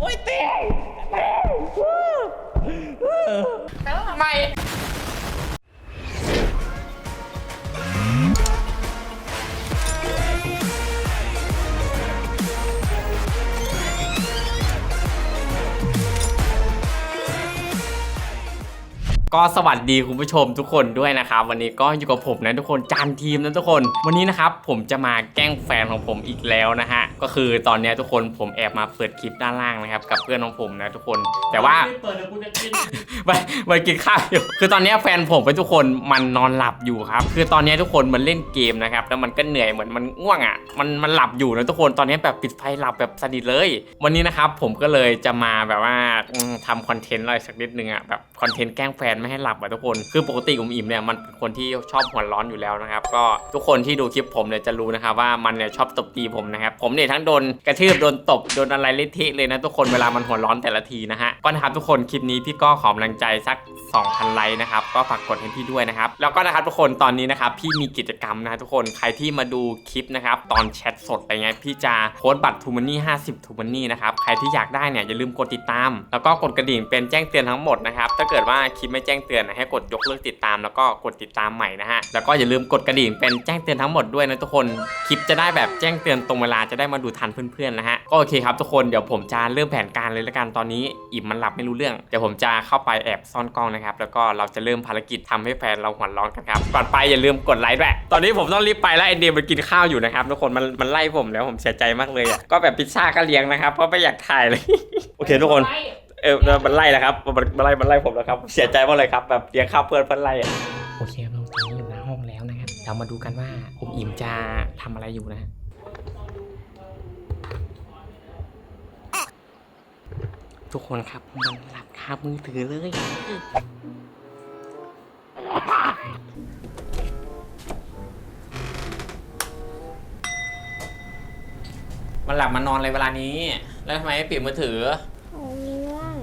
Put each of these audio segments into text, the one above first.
โอ้ยเต้ไม่ ก็สวัสดีคุณผู้ชมทุกคนด้วยนะครับ วันนี้ก็อยู่กับผมนะทุกคนจานทีมนะทุกคน วันนี้นะครับผมจะมาแกล้งแฟนของผมอีกแล้วนะฮะก็คือตอนเนี้ยทุกคนผมแอบมาเปิดคลิปด้านล่างนะครับกับเพื่อนของผมนะทุกคน แต่ว่าเปิดเดี๋ยวกูจะกินไปไปกินข้าวอยู่ คือตอนเนี้ยแฟนผมไปทุกคนมันนอนหลับอยู่ครับ คือตอนเนี้ยทุกคนมันเล่นเกมนะครับ แล้วมันก็เหนื่อยเหมือนมันง่วงอะ มันมันหลับอยู่นะทุกคน ตอนนี้แบบปิดไฟหลับแบบสนิทเลย วันนี้นะครับผมก็เลยจะมาแบบว่าอืมทำคอนเทนต์อะไรสักนิดนึงอะแบบคอนเทนต์แกล้งแฟนไม่ให้หลับอะทุกคนคือปกติอุ๋มอิ่มเนี่ยมันเป็นคนที่ชอบหัวร้อนอยู่แล้วนะครับก็ทุกคนที่ดูคลิปผมเนี่ยจะรู้นะครับว่ามันเนี่ยชอบตบตีผมนะครับผมเนี่ยทั้งโดนกระทืบโดนตบโดนอะไรเละเทะเลยนะทุกคนเวลามันหัวร้อนแต่ละทีนะฮะก็นะครับทุกคนคลิปนี้พี่ก็ขอกำลังใจสัก 2,000 ไลค์นะครับ ก็ฝากกดให้พี่ด้วยนะครับ แล้วก็นะครับทุกคนตอนนี้นะครับพี่มีกิจกรรมนะทุกคนใครที่มาดูคลิปนะครับตอนแชทสดอะไรเงี้ยพี่จะโค้ดบัตรทูมันนี่ 50ทูมันนี่นะครับใครที่อยากได้เนี่ยอย่าลืมกดติดตาม แล้วก็กดกระดิ่งเป็นแจ้งเตือนทั้งหมดนะครับถ้าเกิดว่าคลิปไม่แจ้งเตือนนะให้กดยกเลิกติดตาม แล้วก็กดติดตามใหม่นะฮะแล้วก็อย่าลืมกดกระดิ่งเป็นแจ้งเตือนทั้งหมดด้วยนะทุกคนคลิปจะได้แบบแจ้งเตือนตรงเวลาจะได้มาดูทันเพื่อนๆนะฮะก็โอเคครับทุกคนเดี๋ยวผมจะเริ่มแผนการเลยละกันตอนนี้ อิ่มมันหลับไม่รู้เรื่องเดี๋ยวผมจะเข้าไปแอบซ่อนกล้องนะครับ แล้วก็เราจะเริ่มภารกิจทำให้แฟนเราหัวร้อนกันครับ ก่อนไปอย่าลืมกดไลค์ด้วยตอนนี้ผมต้องรีบไปแล้วไอเดียมันกินข้าวอยู่นะครับทุกคนมันมันไล่ผมแล้วผมเสียใจมากเลยอะก็แบบพิซซ่าก็เลี้ยงนะครับเพราะไม่อยากถ่ายเลยโอเคทุกคนเออมันไล่แล้วครับมันมันไล่มันไล่ผมแล้วครับเสียใจมากเลยครับแบบเลี้ยงข้าวเพื่อนเพื่อนไล่อะโอเคเราตอนนี้อยู่หน้าห้องแล้วนะครับเรามาดูกันว่าผมอิ่มจะทำอะไรอยู่นะฮะทุกคนครับมันหลับคามือถือเลย มันหลับมานอนเลยเวลานี้ แล้วทำไมไม่ปิดมือถือ โอ้ง่วง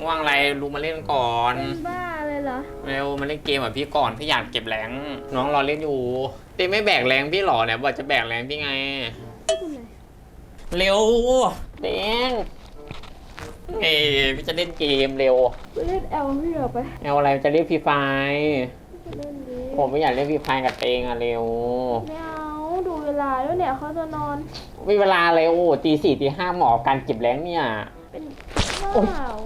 ง่วงอะไรลุงมาเล่นก่อน เป็นบ้าเลยเหรอ เร็วมาเล่นเกมกับพี่ก่อนพี่อยากเก็บแรงน้องรอเล่นอยู่ตีไม่แบกแรงพี่หรอเนี่ยบอกจะแบกแรงพี่ไงไม่เป็นไรเร็วเต็ง เอ้ยพี่จะเล่นเกมเร็วไปเล่นแอลพี่เหรอไปเอาอะไรจะเรียกพี่ไฟไปเล่นดิผมไม่อยากเล่นพี่ไฟกับเตงอะเร็ว ไม่เอาดูเวลาด้วยเนี่ยเขาจะนอนไม่เวลาเร็วตีสี่ตีห้าหมอการเก็บแรงเนี่ย เป็นบ้าเหรอ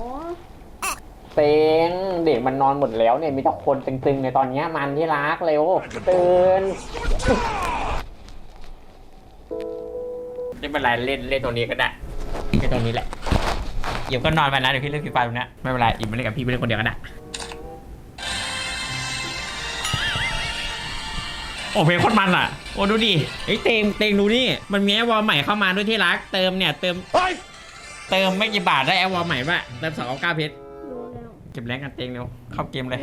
เตงเด็กมันนอนหมดแล้วเนี่ยมีแต่คนตึงๆในตอนเนี้ยมันที่รักเร็วตื่นไม่เป็นไรเล่นเล่นตรงนี้ก็ได้เล่นตรงนี้แหละ เดี๋ยวก็นอนไปนะเดี๋ยวพี่เล่นฟรีไฟตรงเนี้ยไม่เป็นไรอิ่มมาเล่นกับพี่ไปเล่นคนเดียวก็ได้โอ้เพลงโคตรมันอะ โอ้ดูดิไอ้ยเต็งเต็งดูนี่ มันมีแอปวอลใหม่เข้ามาด้วยที่รัก เติมเนี่ยเติมเติมไม่กี่บาทได้แอปวอลใหม่ป่ะเติมสองเก้าเพชรดูแล้วเก็บแรงกันเต็งเร็วเข้าเกมเลย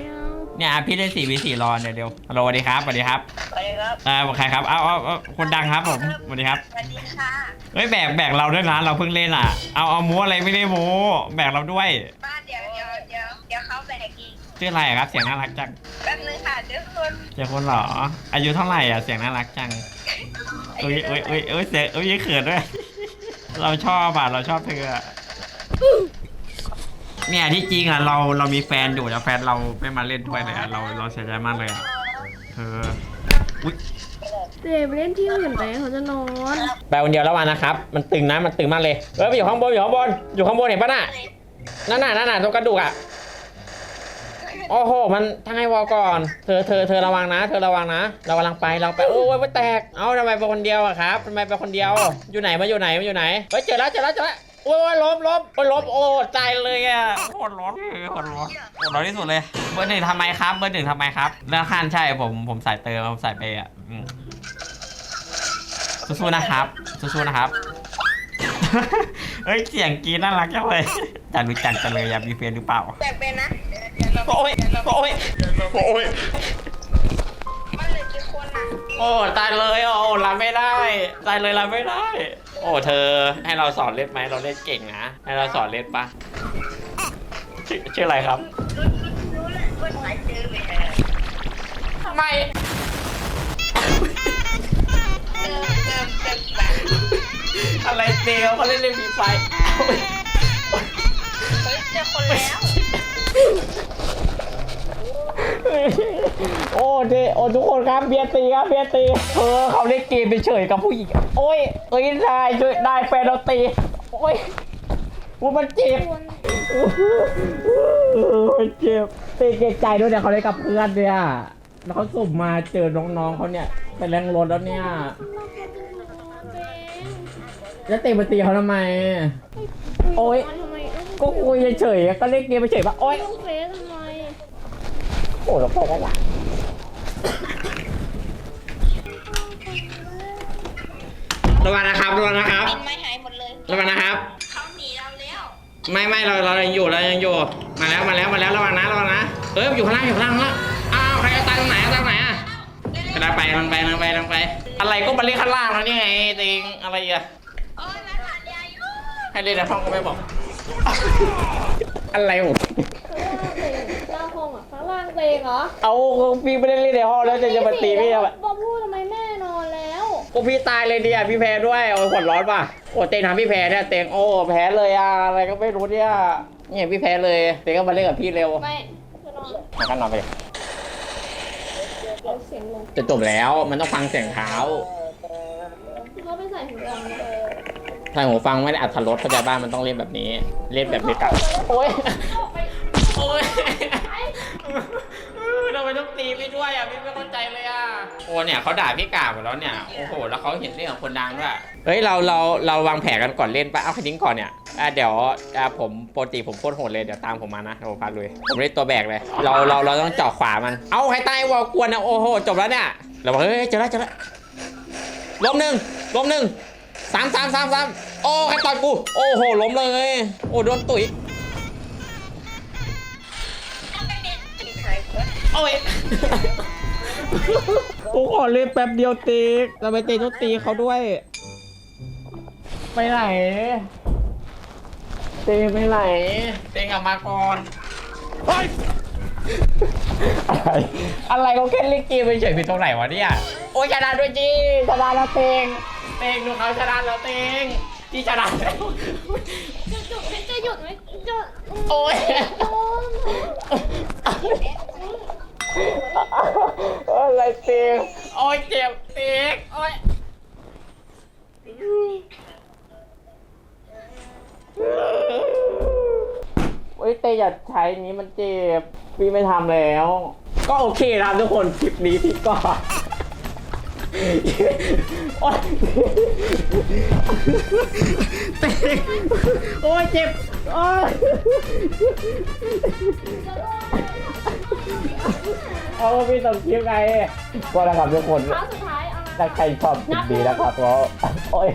ไม่เอาเนี่ยพี่เล่นสี่วีสี่รอเดี๋ยวเดี๋ยวฮัลโหลสวัสดีครับสวัสดีครับสวัสดีครับเออใครครับเอาเอาเอาคนดังครับผมสวัสดีครับสวัสดีค่ะเฮ้ยแบกแบกเราด้วยนะเราเพิ่งเล่นอะเอาเอาโม้อะไรไม่ได้โม้แบกเราด้วยบ้านเดี๋ยวเดี๋ยวเดี๋ยวเดี๋ยวเขาแบกอีกชื่ออะไรอะครับ เสียงน่ารักจังแป๊บนึงค่ะเดี๋ยวคนเสียงคนเหรอ อายุเท่าไหร่อะเสียงน่ารักจังเอ้ยเอ้ยเอ้ยเอ้ยเสียงเอ้ยเขินด้วย เราชอบอะเราชอบเธออะ เนี่ยที่จริงอะเราเรามีแฟนอยู่แต่แฟนเราไม่มาเล่นด้วยเลยอะเราเราเสียใจมากเลยอะเธออุ๊ยเดไปเล่นที่อื่นไปเขาจะนอนไปคนเดียวแล้ววันนะครับ มันตึงนะมันตึงมากเลยเออไปอยู่ข้างบนอยู่ข้างบนอยู่ข้างบนเห็นปะน่ะนั่นน่ะนั่นน่ะตรงกระดูกอะโอ้โห มันทางให้วอลก่อน เธอเธอเธอระวังนะ เธอระวังนะ เรากำลังไปเราไปโอ้ยไม่แตก เอ้าทำไมเป็นคนเดียวอะครับทำไมเป็นคนเดียว อยู่ไหนมาอยู่ไหนมาอยู่ไหนเฮ้ยเจอแล้วเจอแล้วเจอแล้ว โอ้ยล้มล้มโอ้ยล้มโอ้ใจเลยอะโคตรร้อนโคตรร้อนโคตรร้อนที่สุดเลย เบอร์หนึ่งทำไมครับ เบอร์หนึ่งทำไมครับเรื่องขั้นใช่ผมผมใส่เติมผมใส่ไปอะอืมสู้ๆนะครับสู้ๆนะครับ เฮ้ยเสียงกรีดน่ารักจังเลยจะรู้จักกันเลยอยากมีเฟนหรือเปล่า แบกเป็นนะเดี๋ยวเดี๋ยวเราโอ้ยโอ้ยโอ้ยมันเหลือกี่คนอะโอ้ตายเลยโอ้รับไม่ได้ ตายเลยรับไม่ได้โอ้เธอให้เราสอนเล่นไหมเราเล่นเก่งนะให้เราสอนเล่นปะชื่อชื่ออะไรครับรู้รู้เลยคนไมเติมเติมเติมกี่บอะไรเตียวเขาเล่นเล่นฟรีไฟเฮ้ยเจอคนแล้ว โอ้เดโอ้ทุกคนครับเบียตีครับเบียตีเออเขาเล่นเกมไปเฉยกับผู้หญิงโอ้ยเอ้ยนายช่วยนายแฟนเราตีโอ้ยว่ามันเจ็บโอ้ยเจ็บตีเกใจด้วยเนี่ยเขาเล่นกับเพื่อนเนี่ยแล้วเขาสุ่มมาเจอน้องๆเขาเนี่ยเป็นแรงรถแล้วเนี่ยแล้วเตะมาตีเขาทำไม โอ๊ยก็คุยเฉยก็เล่นเกมไปเฉยๆว่าโอ๊ย ต้องเฟซทำไมโอ้เราไปกันละระวังนะครับระวังนะครับบินไม่หายหมดเลยระวังนะครับ เขาหนีเราแล้ว ไม่ไม่เราเรายังอยู่เรายังอยู่ มาแล้วมาแล้วมาแล้วระวังนะระวังนะเอ้ยอยู่ข้างล่างอยู่ข้างล่างแล้วอ้าวใครเอาตายตรงไหนเอาตายตรงไหนอะกระดาไปลังไปลังไปลังไป อะไรก็มาเล่นข้างล่างแล้วนี่ไงเติงอะไรอะโอ้ยมาผ่านยาอยู่ให้เล่นในห้องก็ไม่บอก อะไรผม ล่างเตงเหรอเอาพี่ไม่ได้เล่นในห้องแล้วจะจะมาตีพี่อะบอกพูดทำไมแม่นอนแล้วโอ้พี่ตายเลยเนี่ยพี่แพ้ด้วยโอ้ยหัวร้อนป่ะโอ้เตงทำพี่แพ้เนี่ยเตงโอ้แพ้เลยอะอะไรก็ไม่รู้เนี่ยเนี่ยพี่แพ้เลยเตงก็มาเล่นกับพี่เร็วไม่จะนอนมากันนอนไปเอาเสียงลงจะจบแล้วมันต้องฟังเสียงเท้าเขาไปใส่หูฟังนะใส่หูฟังไม่ได้อัธรสเข้าใจบ้านมันต้องเล่นแบบนี้ เล่นแบบเดียวกันโอ้ยโอ้ย ทำไมต้องตีพี่ด้วยอะพี่ไม่เข้าใจเลยอะโอ้เนี่ยเขาด่าพี่กาหมดแล้วเนี่ยโอ้โหแล้วเขาเห็นเรื่องของคนดังด้วยเฮ้ยเราเราเราวางแผนกันก่อนเล่นปะเอาใครทิ้งก่อนเนี่ยอะเดี๋ยวอะผมปกติผมโคตรโหดเลยเดี๋ยวตามผมมานะเดี๋ยวผมพาลุยผมเล่นตัวแบกเลย เราเราเราต้องเจาะขวามัน เอาใครตายวอลกวนนะโอ้โหจบแล้วเนี่ยเราบอกเฮ้ยเจอแล้วเจอแล้วล้มหนึ่งล้มหนึ่งสามสามสามสามโอ้ใครต่อยกูโอ้โหล้มเลย โอ้โดนตุ๋ย โอ้ยกูขอเล่นแป๊บเดียวตีเราไปตีต้องตีเขาด้วย ไปไหน เตงไปไหน เตงกลับมาก่อนเฮ้ยอะไรอะไรเขาแค่เล่นเกมเฉยๆผิดตรงไหนวะเนี่ย โอ้ยชนะด้วยจีชนะแล้วเตงเตงดูเขาชนะแล้วเตงจีชนะแล้วจะหยุดไหมจะหยุดไหมจะโอ้ย โดน อะไรเตงโอ้ยเจ็บเตงโอ้ยเฮ้ยเตอย่าใช้นี้มันเจ็บ พี่ไม่ทำแล้ว ก็โอเคนะครับทุกคนคลิปนี้พี่ก็โอ๊ยเตงโอ้ยเจ็บ โอ้ย เอาพี่ส่งคลิปไงก็นะครับทุกคนครั้งสุดท้ายเอาถ้าใครชอบคลิปนี้นะครับก็โอ้ย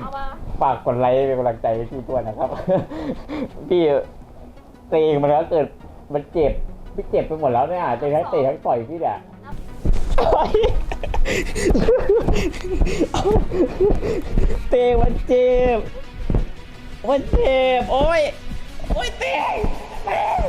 เอามาฝากกดไลค์เป็นกำลังใจให้พี่ด้วยนะครับ พี่เตงมันก็เกิดมันเจ็บพี่เจ็บไปหมดแล้วเนี่ยเตะทั้งเตะทั้งต่อยพี่เนี่ยโอ๊ยเตงมันเจ็บมันเจ็บโอ้ยโอ้ยเตงเตง